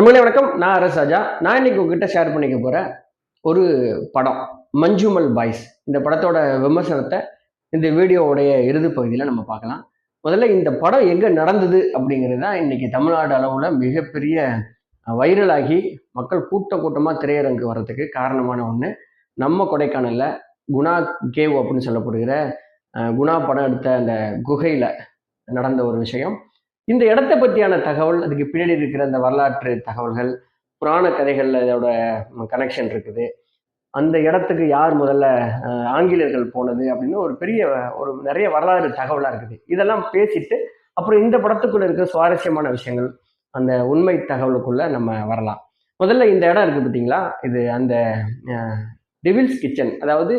நம்மளே வணக்கம். நான் அரஸ் ராஜா. நான் இன்னைக்கு உங்ககிட்ட ஷேர் பண்ணிக்க போற ஒரு படம் மஞ்சுமல் பாய்ஸ். இந்த படத்தோட விமர்சனத்தை இந்த வீடியோவுடைய இறுதி பகுதியில் நம்ம பார்க்கலாம். முதல்ல இந்த படம் எங்கே நடந்தது அப்படிங்கிறது தான் இன்னைக்கு தமிழ்நாடு அளவில் மிகப்பெரிய வைரலாகி மக்கள் கூட்ட கூட்டமாக திரையரங்கு வர்றதுக்கு காரணமான ஒன்று நம்ம கொடைக்கானலில் குணா கேவ் அப்படின்னு சொல்லப்படுகிற குணா படம் எடுத்த அந்த குகையில் நடந்த ஒரு விஷயம். இந்த இடத்தை பற்றியான தகவல் அதுக்கு பின்னாடி இருக்கிற அந்த வரலாற்று தகவல்கள் புராண கதைகளில் இதோட கனெக்ஷன் இருக்குது. அந்த இடத்துக்கு யார் முதல்ல ஆங்கிலேயர்கள் போனது அப்படின்னு ஒரு பெரிய ஒரு நிறைய வரலாறு தகவலாக இருக்குது. இதெல்லாம் பேசிட்டு அப்புறம் இந்த படத்துக்குள்ள இருக்கிற சுவாரஸ்யமான விஷயங்கள் அந்த உண்மை தகவலுக்குள்ள நம்ம வரலாம். முதல்ல இந்த இடம் இருக்குது பார்த்தீங்களா இது அந்த டெவில்ஸ் கிச்சன் அதாவது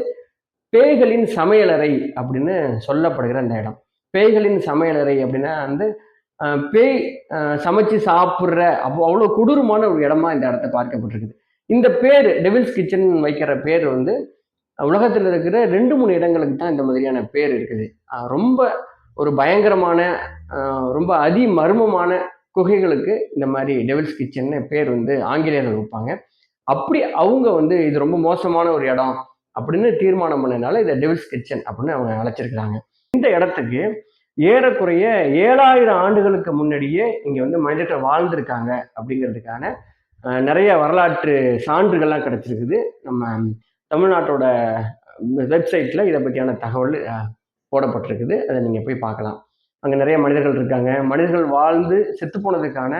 பேய்களின் சமையலறை அப்படின்னு சொல்லப்படுகிற அந்த இடம். பேய்களின் சமையலறை அப்படின்னா வந்து பேய் சமைச்சு சாப்பிட்ற அப்போ அவ்வளோ கொடூரமான ஒரு இடமா இந்த இடத்த பார்க்கப்பட்டிருக்குது. இந்த பேர் டெவில்ஸ் கிச்சன் வைக்கிற பேர் வந்து உலகத்தில் இருக்கிற ரெண்டு மூணு இடங்களுக்கு தான் இந்த மாதிரியான பேர் இருக்குது. ரொம்ப ஒரு பயங்கரமான ரொம்ப அதி மர்மமான குகைகளுக்கு இந்த மாதிரி டெவில்ஸ் கிச்சன்னு பேர் வந்து ஆங்கிலேயர்கள் வைப்பாங்க. அப்படி அவங்க வந்து இது ரொம்ப மோசமான ஒரு இடம் அப்படின்னு தீர்மானம் பண்ணதுனால இதை டெவில்ஸ் கிச்சன் அப்படின்னு அவங்க அழைச்சிருக்கிறாங்க. இந்த இடத்துக்கு ஏறக்குறைய ஏழாயிரம் ஆண்டுகளுக்கு முன்னாடியே இங்கே வந்து மனிதர்கள் வாழ்ந்திருக்காங்க அப்படிங்கிறதுக்கான நிறைய வரலாற்று சான்றுகள்லாம் கிடைச்சிருக்குது. நம்ம தமிழ்நாட்டோட வெப்சைட்டில் இதை பற்றியான தகவல் போடப்பட்டிருக்குது. அதை நீங்கள் போய் பார்க்கலாம். அங்கே நிறைய மனிதர்கள் இருக்காங்க. மனிதர்கள் வாழ்ந்து செத்து போனதுக்கான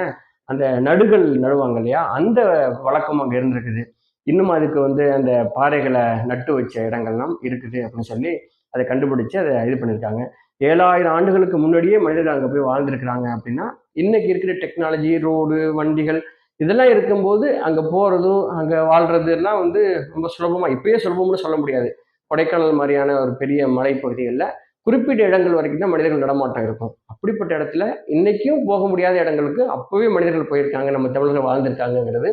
அந்த நடுகள் நடுவாங்க இல்லையா? அந்த வழக்கம் அங்கே இருந்திருக்குது. இன்னும் அதுக்கு வந்து அந்த பாறைகளை நட்டு வச்ச இடங்கள்லாம் இருக்குது அப்படின்னு சொல்லி அதை கண்டுபிடிச்சு அதை இது பண்ணியிருக்காங்க. ஏழாயிரம் ஆண்டுகளுக்கு முன்னாடியே மனிதர்கள் அங்கே போய் வாழ்ந்திருக்கிறாங்க அப்படின்னா இன்னைக்கு இருக்கிற டெக்னாலஜி ரோடு வண்டிகள் இதெல்லாம் இருக்கும்போது அங்கே போகிறதும் அங்கே வாழ்றதுலாம் வந்து ரொம்ப சுலபமாக இப்பயே சுலபம்னு சொல்ல முடியாது. கொடைக்கானல் மாதிரியான ஒரு பெரிய மலைப்பகுதிகளில் குறிப்பிட்ட இடங்கள் வரைக்கும் தான் மனிதர்கள் நடமாட்டம் இருக்கும். அப்படிப்பட்ட இடத்துல இன்னைக்கும் போக முடியாத இடங்களுக்கு அப்போவே மனிதர்கள் போயிருக்காங்க நம்ம தமிழர்கள் வாழ்ந்திருக்காங்கங்கிறது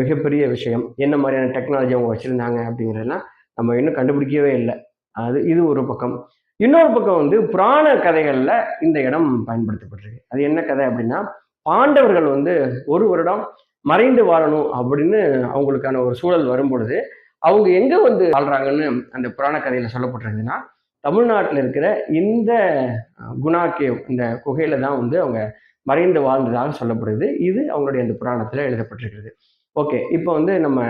மிகப்பெரிய விஷயம். என்ன மாதிரியான டெக்னாலஜி அவங்க வச்சுருந்தாங்க அப்படிங்கிறதெல்லாம் நம்ம இன்னும் கண்டுபிடிக்கவே இல்லை. அது இது ஒரு பக்கம். இன்னொரு பக்கம் வந்து புராண கதைகளில் இந்த இடம் பயன்படுத்தப்பட்டிருக்கு. அது என்ன கதை அப்படின்னா பாண்டவர்கள் வந்து ஒரு வருடம் மறைந்து வாழணும் அப்படின்னு அவங்களுக்கான ஒரு சூழல் வரும் பொழுது அவங்க எங்கே வந்து வாழ்றாங்கன்னு அந்த புராண கதையில் சொல்லப்பட்டிருக்குன்னா தமிழ்நாட்டில் இருக்கிற இந்த குணா கேவ் இந்த குகையில தான் வந்து அவங்க மறைந்து வாழ்ந்ததாக சொல்லப்படுது. இது அவங்களுடைய அந்த புராணத்தில் எழுதப்பட்டிருக்கிறது. ஓகே இப்போ வந்து நம்ம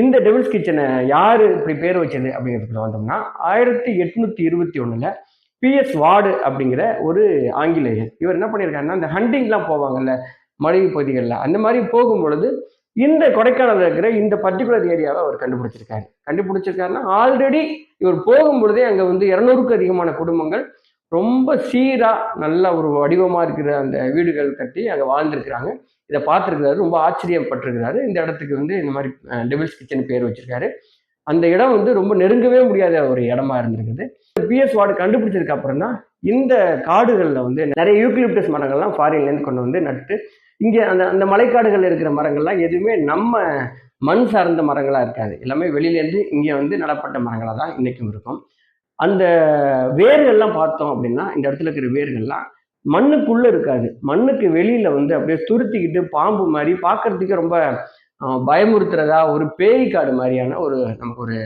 இந்த டெவில்ஸ் கிச்சனை யார் இப்படி பேர் வச்சது அப்படிங்கிறதுக்குள்ள வந்தோம்னா ஆயிரத்தி எட்நூத்தி இருபத்தி ஒண்ணுல பிஎஸ் வார்டு அப்படிங்கிற ஒரு ஆங்கிலேயர். இவர் என்ன பண்ணியிருக்காருன்னா இந்த ஹண்டிங்லாம் போவாங்கல்ல மலைவு பகுதிகளில். அந்த மாதிரி போகும் பொழுது இந்த கொடைக்கானல் இருக்கிற இந்த பர்டிகுலர் ஏரியாவை அவர் கண்டுபிடிச்சிருக்காரு. கண்டுபிடிச்சிருக்காருன்னா ஆல்ரெடி இவர் போகும் பொழுதே அங்கே வந்து இரநூறுக்கும் அதிகமான குடும்பங்கள் ரொம்ப சீராக நல்ல ஒரு வடிவமாக இருக்கிற அந்த வீடுகள் கட்டி அங்கே வாழ்ந்துருக்கிறாங்க. இதை பார்த்துருக்கிறாரு ரொம்ப ஆச்சரியப்பட்டிருக்கிறாரு. இந்த இடத்துக்கு வந்து இந்த மாதிரி டெபிள்ஸ் கிச்சன் பேர் வச்சிருக்காரு. அந்த இடம் வந்து ரொம்ப நெருங்கவே முடியாத ஒரு இடமா இருந்திருக்குது. பிஎஸ் வார்டு கண்டுபிடிச்சதுக்கு அப்புறம் தான் இந்த காடுகளில் வந்து நிறைய யூக்லிப்டஸ் மரங்கள்லாம் ஃபாரின்லேருந்து கொண்டு வந்து நட்டு இங்கே அந்த அந்த மலைக்காடுகளில் இருக்கிற மரங்கள்லாம் எதுவுமே நம்ம மண் சார்ந்த மரங்களாக இருக்காது. எல்லாமே வெளியிலேருந்து இங்கே வந்து நடப்பட்ட மரங்களாக தான் இன்றைக்கும் இருக்கும். அந்த வேர்கள்லாம் பார்த்தோம் அப்படின்னா இந்த இடத்துல இருக்கிற வேர்கள்லாம் மண்ணுக்குள்ளே இருக்காது. மண்ணுக்கு வெளியில் வந்து அப்படியே துருத்திக்கிட்டு பாம்பு மாதிரி பார்க்கறதுக்கு ரொம்ப பயமுறுத்துறதா ஒரு பேய் காடு மாதிரியான ஒரு நமக்கு ஒரு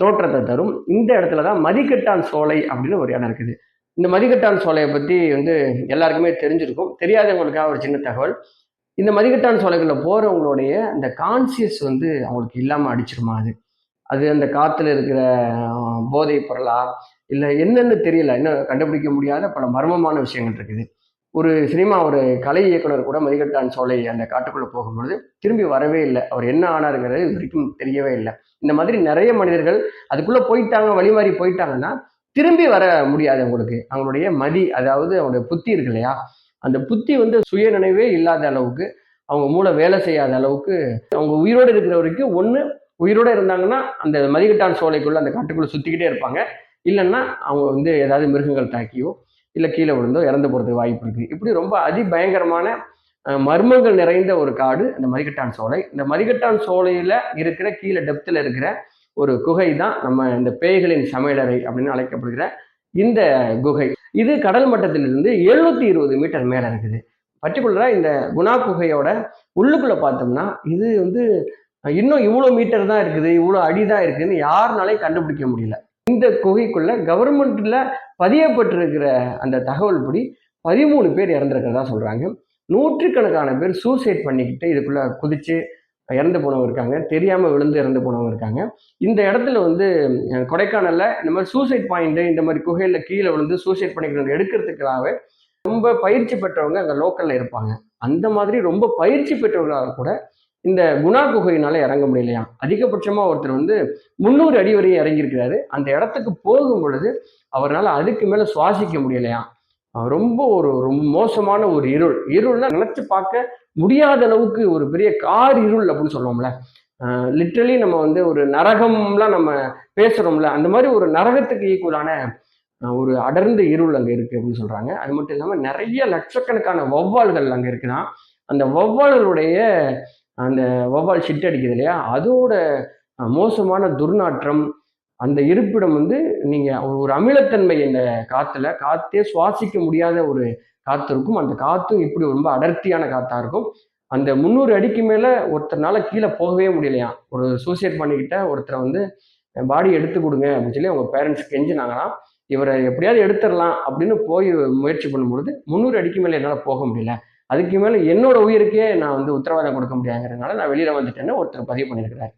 தோற்றத்தை தரும். இந்த இடத்துல தான் மதிக்கட்டான் சோலை அப்படின்னு ஒரு இடம் இருக்குது. இந்த மதிக்கட்டான் சோலையை பற்றி வந்து எல்லாருக்குமே தெரிஞ்சிருக்கும். தெரியாதவங்களுக்காக ஒரு சின்ன தகவல். இந்த மதிக்கட்டான் சோலைகளில் போகிறவங்களுடைய அந்த கான்சியஸ் வந்து அவங்களுக்கு இல்லாமல் அடிச்சிருமா அது? அது அந்த காற்றுல இருக்கிற போதை போதைப் பொருளா? இல்லை என்னன்னு தெரியல. இன்னும் கண்டுபிடிக்க முடியாத பல மர்மமான விஷயங்கள் இருக்குது. ஒரு சினிமா ஒரு கலை இயக்குனர் கூட மதிகட்டான் சோலை அந்த காட்டுக்குள்ளே போகும்பொழுது திரும்பி வரவே இல்லை. அவர் என்ன ஆனாருங்கிறது இது வரைக்கும் தெரியவே இல்லை. இந்த மாதிரி நிறைய மனிதர்கள் அதுக்குள்ளே போயிட்டாங்க வழி மாறி போயிட்டாங்கன்னா திரும்பி வர முடியாது அவங்களுக்கு. அவங்களுடைய மதி அதாவது அவங்களுடைய புத்தி இருக்கு இல்லையா? அந்த புத்தி வந்து சுய நினைவே இல்லாத அளவுக்கு அவங்க மூளை வேலை செய்யாத அளவுக்கு அவங்க உயிரோடு இருக்கிற வரைக்கும் ஒன்று உயிரோடு இருந்தாங்கன்னா அந்த மதிகட்டான் சோலைக்குள்ளே அந்த காட்டுக்குள்ளே சுற்றிக்கிட்டே இருப்பாங்க. இல்லைன்னா அவங்க வந்து ஏதாவது மிருகங்கள் தாக்கியோ இல்லை கீழே விழுந்தோ இறந்து போகிறதுக்கு வாய்ப்பு இருக்குது. இப்படி ரொம்ப அதிபயங்கரமான மர்மங்கள் நிறைந்த ஒரு காடு இந்த மதிகட்டான் சோலை. இந்த மதிகட்டான் சோலையில் இருக்கிற கீழே டெப்த்தில் இருக்கிற ஒரு குகை தான் நம்ம இந்த பேய்களின் சமையலறை அப்படின்னு அழைக்கப்படுகிற இந்த குகை. இது கடல் மட்டத்திலிருந்து எழுநூத்தி இருபது மீட்டர் மேலே இருக்குது. பர்டிகுலராக இந்த குணா குகையோட உள்ளுக்குள்ளே பார்த்தோம்னா இது வந்து இன்னும் இவ்வளோ மீட்டர் தான் இருக்குது இவ்வளோ அடி தான் இருக்குதுன்னு யாருனாலையும் கண்டுபிடிக்க முடியல. இந்த குகைக்குள்ள கவர்மெண்ட்ல பதியப்பட்டிருக்கிற அந்த தகவல் படி பதிமூணு பேர் இறந்துருக்கிறதா சொல்றாங்க. நூற்றுக்கணக்கான பேர் சூசைட் பண்ணிக்கிட்டு இதுக்குள்ள குதிச்சு இறந்து போனவங்க இருக்காங்க. தெரியாமல் விழுந்து இறந்து போனவங்க இருக்காங்க. இந்த இடத்துல வந்து கொடைக்கானலில் இந்த மாதிரி சூசைட் பாயிண்ட்டு இந்த மாதிரி குகையில் கீழே விழுந்து சூசைட் பண்ணிக்கிறது எடுக்கிறதுக்காகவே ரொம்ப பயிற்சி பெற்றவங்க அங்கே லோக்கலில் இருப்பாங்க. அந்த மாதிரி ரொம்ப பயிற்சி பெற்றவர்களாக கூட இந்த குணா குகையினால இறங்க முடியலையா? அதிகபட்சமா ஒருத்தர் வந்து முந்நூறு அடி வரையும் இறங்கியிருக்கிறாரு. அந்த இடத்துக்கு போகும் பொழுது அவரால் அதுக்கு மேல சுவாசிக்க முடியலையா? ரொம்ப ஒரு ரொம்ப மோசமான ஒரு இருள். இருள்னா நினைச்சு பார்க்க முடியாத அளவுக்கு ஒரு பெரிய கார் இருள் அப்படின்னு சொல்லுவோம்ல. லிட்ரலி நம்ம வந்து ஒரு நரகம்லாம் நம்ம பேசுறோம்ல. அந்த மாதிரி ஒரு நரகத்துக்கு ஈக்குவலான ஒரு அடர்ந்த இருள் அங்கே இருக்கு அப்படின்னு சொல்றாங்க. அது மட்டும் இல்லாமல் நிறைய லட்சக்கணக்கான வௌவால்கள் அங்கே இருக்குதான். அந்த வௌவால்களுடைய அந்த வௌவால் ஷிட் அடிக்குது இல்லையா? அதோட மோசமான துர்நாற்றம் அந்த இருப்பிடம் வந்து நீங்கள் ஒரு- அமிலத்தன்மை இந்த காற்றுல காற்றே சுவாசிக்க முடியாத ஒரு காற்று இருக்கும். அந்த காற்றும் இப்படி ரொம்ப அடர்த்தியான காற்றாக இருக்கும். அந்த முந்நூறு அடிக்கு மேலே ஒருத்தர்னால கீழே போகவே முடியலையாம் ஒரு சூசைட் பண்ணிக்கிட்ட ஒருத்தரை வந்து பாடி எடுத்து கொடுங்க அப்படின்னு சொல்லி அவங்க பேரண்ட்ஸ் கெஞ்சினாங்கன்னா இவரை எப்படியாவது எடுத்துடலாம் அப்படின்னு போய் முயற்சி பண்ணும்பொழுது முந்நூறு அடிக்கு மேலே என்னால் போக முடியல. அதுக்கு மேல என்னோட உயிருக்கே நான் வந்து உத்தரவாதம் கொடுக்க முடியாங்கிறதுனால நான் வெளியில வந்துட்டேன்னு ஒருத்தர் பதிவு பண்ணியிருக்கிறார்.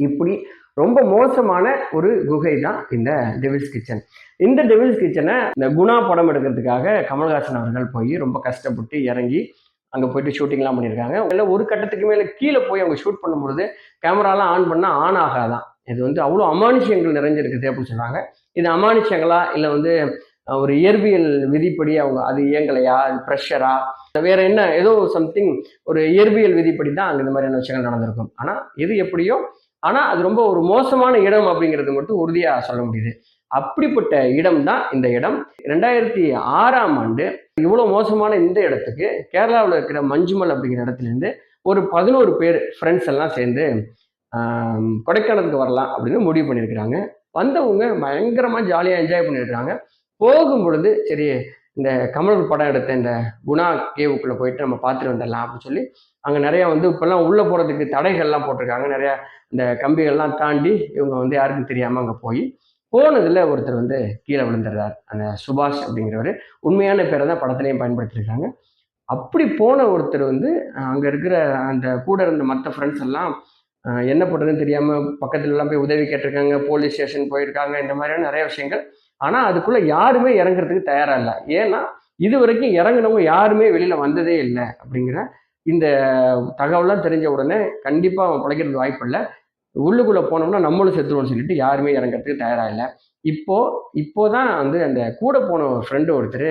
இப்படி ரொம்ப மோசமான ஒரு குகை தான் இந்த டெவில்ஸ் கிச்சன் இந்த டெவில்ஸ் கிச்சனை இந்த குணா படம் எடுக்கிறதுக்காக கமல்ஹாசன் அவர்கள் போய் ரொம்ப கஷ்டப்பட்டு இறங்கி அங்கே போயிட்டு ஷூட்டிங்லாம் பண்ணியிருக்காங்க. இல்லை ஒரு கட்டத்துக்கு மேலே கீழே போய் அவங்க ஷூட் பண்ணும்பொழுது கேமராலாம் ஆன் பண்ணால் ஆன் ஆகாதான். இது வந்து அவ்வளோ அமானுஷியங்கள் நிறைஞ்சிருக்குது அப்படின்னு சொன்னாங்க இது அமானுஷியங்களா? இல்லை வந்து ஒரு இயற்பியல் விதிப்படி அவங்க அது இயங்கலையா? அது ப்ரெஷரா வேற என்ன? ஏதோ சம்திங் ஒரு இயற்பியல் விதிப்படி தான் அங்கே இந்த மாதிரியான விஷயங்கள் நடந்திருக்கும். ஆனால் இது எப்படியோ? ஆனால் அது ரொம்ப ஒரு மோசமான இடம் அப்படிங்கிறது மட்டும் உறுதியாக சொல்ல முடியுது. அப்படிப்பட்ட இடம் தான் இந்த இடம். ரெண்டாயிரத்தி ஆறாம் ஆண்டு இவ்வளோ மோசமான இந்த இடத்துக்கு கேரளாவில் இருக்கிற மஞ்சுமல் அப்படிங்கிற இடத்துலேருந்து ஒரு பதினோரு பேர் ஃப்ரெண்ட்ஸ் எல்லாம் சேர்ந்து கொடைக்கானலுக்கு வரலாம் அப்படின்னு முடிவு பண்ணியிருக்கிறாங்க. வந்தவங்க பயங்கரமாக ஜாலியாக என்ஜாய் பண்ணியிருக்கிறாங்க. போகும் பொழுது சரி இந்த கமல் படம் எடுத்த இந்த குணா கேவுக்குள்ளே போயிட்டு நம்ம பார்த்துட்டு வந்துடலாம் அப்படின்னு சொல்லி அங்கே நிறையா வந்து இப்போல்லாம் உள்ளே போகிறதுக்கு தடைகள்லாம் போட்டிருக்காங்க. நிறையா இந்த கம்பிகள்லாம் தாண்டி இவங்க வந்து யாருக்கும் தெரியாமல் அங்கே போய் போனதில் ஒருத்தர் வந்து கீழே விழுந்துடுறார். அந்த சுபாஷ் அப்படிங்கிறவர். உண்மையான பேரை தான் படத்துலையும் பயன்படுத்தியிருக்காங்க. அப்படி போன ஒருத்தர் வந்து அங்கே இருக்கிற அந்த கூட இருந்த மற்ற ஃப்ரெண்ட்ஸ் எல்லாம் என்ன பண்ணுறதுன்னு தெரியாமல் பக்கத்துலலாம் போய் உதவி கேட்டிருக்காங்க. போலீஸ் ஸ்டேஷன் போயிருக்காங்க. இந்த மாதிரியான நிறைய விஷயங்கள் ஆனால் அதுக்குள்ளே யாருமே இறங்குறதுக்கு தயாராக இல்லை. ஏன்னா இது வரைக்கும் இறங்குனவங்க யாருமே வெளியில் வந்ததே இல்லை அப்படிங்கிற இந்த தகவலாம் தெரிஞ்ச உடனே கண்டிப்பாக அவன் பிழைக்கிறதுக்கு வாய்ப்பு இல்லை. உள்ளுக்குள்ளே போனோம்னா நம்மளும் செத்துருவோம்னு சொல்லிட்டு யாருமே இறங்குறதுக்கு தயாராக இல்லை. இப்போ தான் வந்து அந்த கூட போன ஃப்ரெண்டு ஒருத்தர்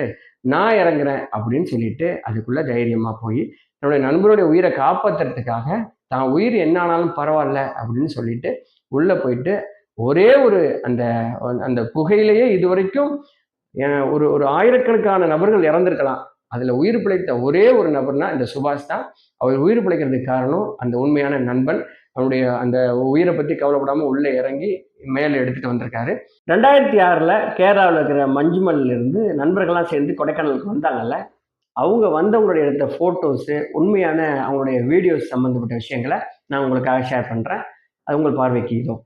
நான் இறங்குறேன் அப்படின்னு சொல்லிட்டு அதுக்குள்ளே தைரியமாக போய் என்னுடைய நண்பருடைய உயிரை காப்பாத்துறதுக்காக தான் உயிர் என்ன ஆனாலும் பரவாயில்ல அப்படின்னு சொல்லிட்டு உள்ளே போயிட்டு ஒரே ஒரு அந்த அந்த குகையிலேயே இது வரைக்கும் ஒரு ஒரு ஆயிரக்கணக்கான நபர்கள் இறந்திருக்கலாம். அதுல உயிர் பிழைத்த ஒரே ஒரு நபர்னா இந்த சுபாஷ் தான். அவர் உயிர் பிழைக்கிறதுக்கு காரணம் அந்த உண்மையான நண்பன். அவனுடைய அந்த உயிரை பத்தி கவலைப்படாம உள்ளே இறங்கி மேலே எடுத்துட்டு வந்திருக்காரு. ரெண்டாயிரத்தி ஆறில் கேரளாவில் இருக்கிற மஞ்சுமல்ல இருந்து நண்பர்கள்லாம் சேர்ந்து கொடைக்கானலுக்கு வந்தாங்கல்ல? அவங்க வந்தவங்களுடைய எடுத்த ஃபோட்டோஸு உண்மையான அவங்களுடைய வீடியோஸ் சம்மந்தப்பட்ட விஷயங்களை நான் உங்களுக்காக ஷேர் பண்ணுறேன் அது உங்கள் பார்வைக்கு இதோ.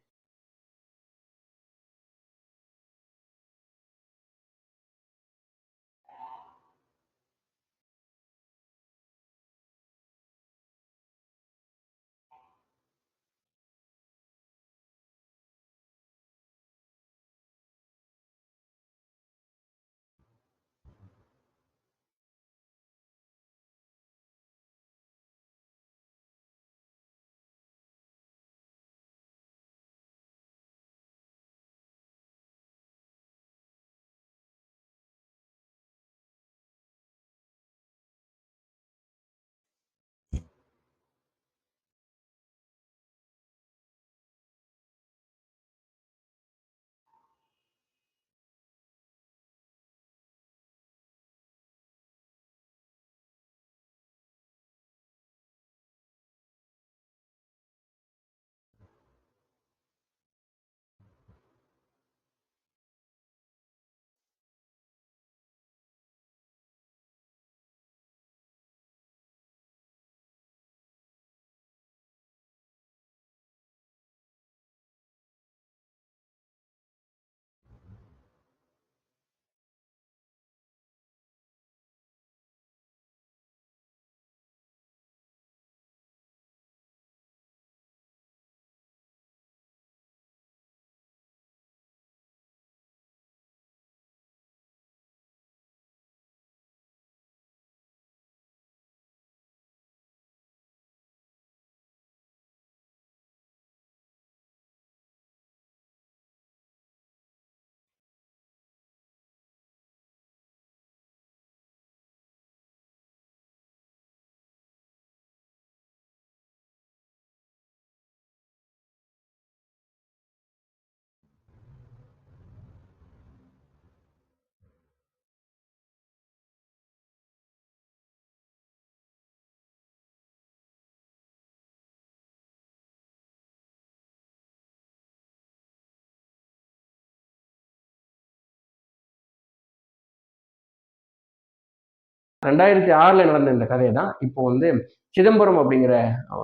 ரெண்டாயிரத்தி ஆறில் நடந்த இந்த கதையை தான் இப்போ வந்து சிதம்பரம் அப்படிங்கிற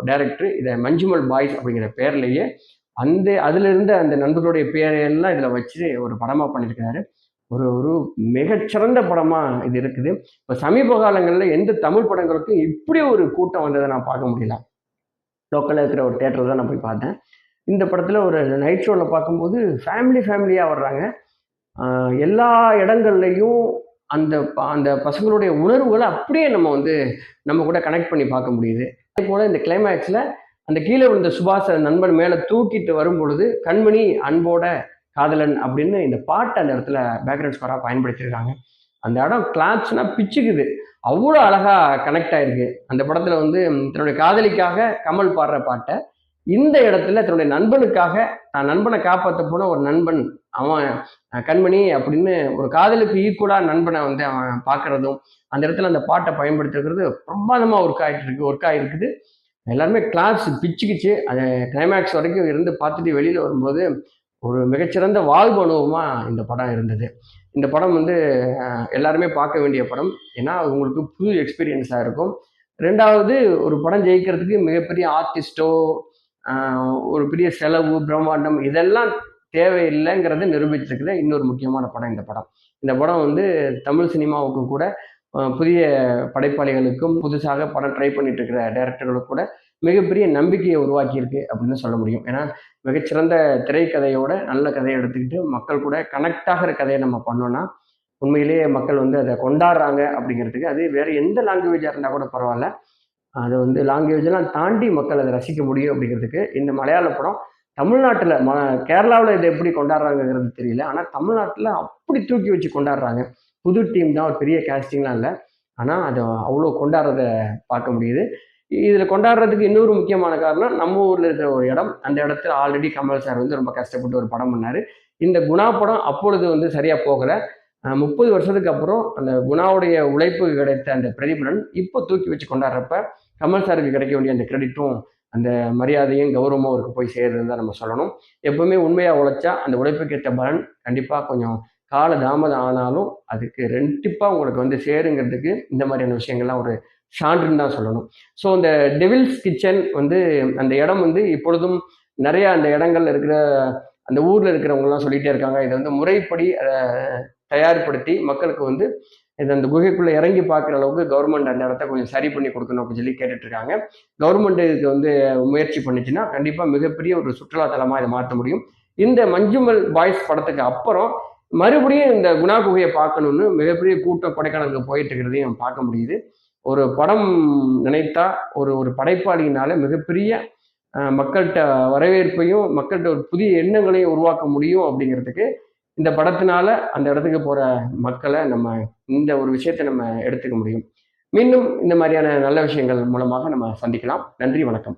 டைரக்டர் இதை மஞ்சுமல் பாய்ஸ் அப்படிங்கிற பேர்லேயே அந்த அதுல இருந்த அந்த நண்பர்களுடைய பேரையெல்லாம் இதில் வச்சு ஒரு படமாக பண்ணியிருக்கிறாரு. ஒரு ஒரு மிகச்சிறந்த படமாக இது இருக்குது. இப்போ சமீப காலங்களில் எந்த தமிழ் படங்களுக்கும் இப்படி ஒரு கூட்டம் வந்ததை நான் பார்க்க முடியல. லோக்கலில் இருக்கிற ஒரு தேட்டர் தான் நான் போய் பார்த்தேன். இந்த படத்தில் ஒரு நைட் ஷோவில் பார்க்கும்போது ஃபேமிலி ஃபேமிலியாக வர்றாங்க. எல்லா இடங்கள்லையும் அந்த ப- அந்த பசங்களுடைய உணர்வுகளை அப்படியே நம்ம வந்து நம்ம கூட கனெக்ட் பண்ணி பார்க்க முடியுது. அதே போல் இந்த கிளைமேக்ஸில் அந்த கீழே விழுந்த சுபாஷ நண்பன் மேலே தூக்கிட்டு வரும் பொழுது கண்மணி அன்போட காதலன் அப்படின்னு இந்த பாட்டை அந்த இடத்துல பேக்ரவுண்ட் ஸ்கோராக பயன்படுத்தியிருக்காங்க. அந்த இடம் கிளாத்ஸ்னால் பிச்சுக்குது. அவ்வளோ அழகாக கனெக்ட் ஆயிருக்கு. அந்த படத்தில் வந்து தன்னுடைய காதலிக்காக கமல் பாடுற பாட்டை இந்த இடத்துல தன்னுடைய நண்பனுக்காக நான் நண்பனை காப்பாற்ற போன ஒரு நண்பன் அவன் கண்மணி அப்படின்னு ஒரு காதலுக்கு ஈக்குவலாக நண்பனை வந்து அவன் பார்க்கறதும் அந்த இடத்துல அந்த பாட்டை பயன்படுத்திருக்கிறது பிரமாதமாக ஒர்க் ஆகிட்டு இருக்கு ஒர்க் ஆகிருக்குது எல்லாருமே கிளாஸ் பிச்சுக்கிச்சு. அதை கிளைமேக்ஸ் வரைக்கும் இருந்து பார்த்துட்டு வெளியில் வரும்போது ஒரு மிகச்சிறந்த வாழ்வு அனுபவமாக இந்த படம் இருந்தது. இந்த படம் வந்து எல்லாருமே பார்க்க வேண்டிய படம். ஏன்னா அது உங்களுக்கு புது எக்ஸ்பீரியன்ஸாக இருக்கும். ரெண்டாவது ஒரு படம் ஜெயிக்கிறதுக்கு மிகப்பெரிய ஆர்டிஸ்டோ ஒரு பெரிய செலவு பிரம்மாண்டம் இதெல்லாம் தேவையில்லைங்கிறத நிரூபிச்சிருக்கிற இன்னொரு முக்கியமான படம் இந்த படம். இந்த படம் வந்து தமிழ் சினிமாவுக்கும் கூட புதிய படைப்பாளிகளுக்கும் புதுசாக படம் ட்ரை பண்ணிட்டு இருக்கிற டைரக்டர்களுக்கும் கூட மிகப்பெரிய நம்பிக்கையை உருவாக்கியிருக்கு அப்படின்னு சொல்ல முடியும். ஏன்னா மிகச்சிறந்த திரைக்கதையோட நல்ல கதையை எடுத்துக்கிட்டு மக்கள் கூட கனெக்ட் ஆகிற கதையை நம்ம பண்ணோம்னா உண்மையிலேயே மக்கள் வந்து அதை கொண்டாடுறாங்க அப்படிங்கிறதுக்கு அது வேற எந்த லாங்குவேஜாக இருந்தால் கூட பரவாயில்ல. அதை வந்து லாங்குவேஜெல்லாம் தாண்டி மக்கள் அதை ரசிக்க முடியும் அப்படிங்கிறதுக்கு இந்த மலையாள படம் தமிழ்நாட்டில் ம கேரளாவில் இதை எப்படி கொண்டாடுறாங்கங்கிறது தெரியல. ஆனால் தமிழ்நாட்டில் அப்படி தூக்கி வச்சு கொண்டாடுறாங்க. புது டீம் தான் ஒரு பெரிய கேஸ்டிங்லாம் இல்லை. ஆனால் அதை அவ்வளோ கொண்டாடுறத பார்க்க முடியுது. இதில் கொண்டாடுறதுக்கு இன்னொரு முக்கியமான காரணம் நம்ம ஊரில் இருக்கிற ஒரு இடம் அந்த இடத்துல ஆல்ரெடி கமல் சார் வந்து ரொம்ப கஷ்டப்பட்டு ஒரு படம் பண்ணார். இந்த குணா படம் அப்பொழுது வந்து சரியாக போகலை. முப்பது வருஷத்துக்கு அப்புறம் அந்த குணாவுடைய உழைப்பு கிடைத்த அந்த பிரதிபலன் இப்போ தூக்கி வச்சு கொண்டாடுறப்ப கமல் சாருக்கு கிடைக்க வேண்டிய அந்த கிரெடிட்டும் அந்த மரியாதையும் கௌரவமும் அவருக்கு போய் சேருதுன்னு தான் நம்ம சொல்லணும். எப்பவுமே உண்மையாக உழைச்சா அந்த உழைப்புக்கேற்ற பலன் கண்டிப்பாக கொஞ்சம் கால தாமதம் ஆனாலும் அதுக்கு ரெண்டிப்பாக உங்களுக்கு வந்து சேருங்கிறதுக்கு இந்த மாதிரியான விஷயங்கள்லாம் ஒரு சான்றுன்னு தான் சொல்லணும். ஸோ அந்த டெவில்ஸ் கிச்சன் வந்து அந்த இடம் வந்து இப்பொழுதும் நிறைய அந்த இடங்கள்ல இருக்கிற அந்த ஊரில் இருக்கிறவங்கலாம் சொல்லிகிட்டே இருக்காங்க. இதை வந்து முறைப்படி அதை தயார்படுத்தி மக்களுக்கு வந்து இது அந்த குகைக்குள்ளே இறங்கி பார்க்குற அளவுக்கு கவர்மெண்ட் அந்த இடத்த கொஞ்சம் சரி பண்ணி கொடுக்கணும் அப்படின்னு சொல்லி கேட்டுட்ருக்காங்க. கவர்மெண்ட் இதுக்கு வந்து முயற்சி பண்ணுச்சுன்னா கண்டிப்பாக மிகப்பெரிய ஒரு சுற்றுலாத்தலமாக இதை மாற்ற முடியும். இந்த மஞ்சுமல் பாய்ஸ் படத்துக்கு அப்புறம் மறுபடியும் இந்த குணா குகையை பார்க்கணுன்னு மிகப்பெரிய கூட்டம் கொடைக்கானலுக்கு போயிட்டு இருக்கிறதையும் பார்க்க முடியுது. ஒரு படம் நினைத்தா ஒரு ஒரு படைப்பாளியினால மிகப்பெரிய மக்கள்கிட்ட வரவேற்பையும் மக்கள்கிட்ட ஒரு புதிய எண்ணங்களையும் உருவாக்க முடியும் அப்படிங்கிறதுக்கு இந்த படத்தினால அந்த இடத்துக்கு போற மக்களை நம்ம இந்த ஒரு விஷயத்தை நம்ம எடுத்துக்க முடியும். மீண்டும் இந்த மாதிரியான நல்ல விஷயங்கள் மூலமாக நம்ம சந்திக்கலாம். நன்றி வணக்கம்.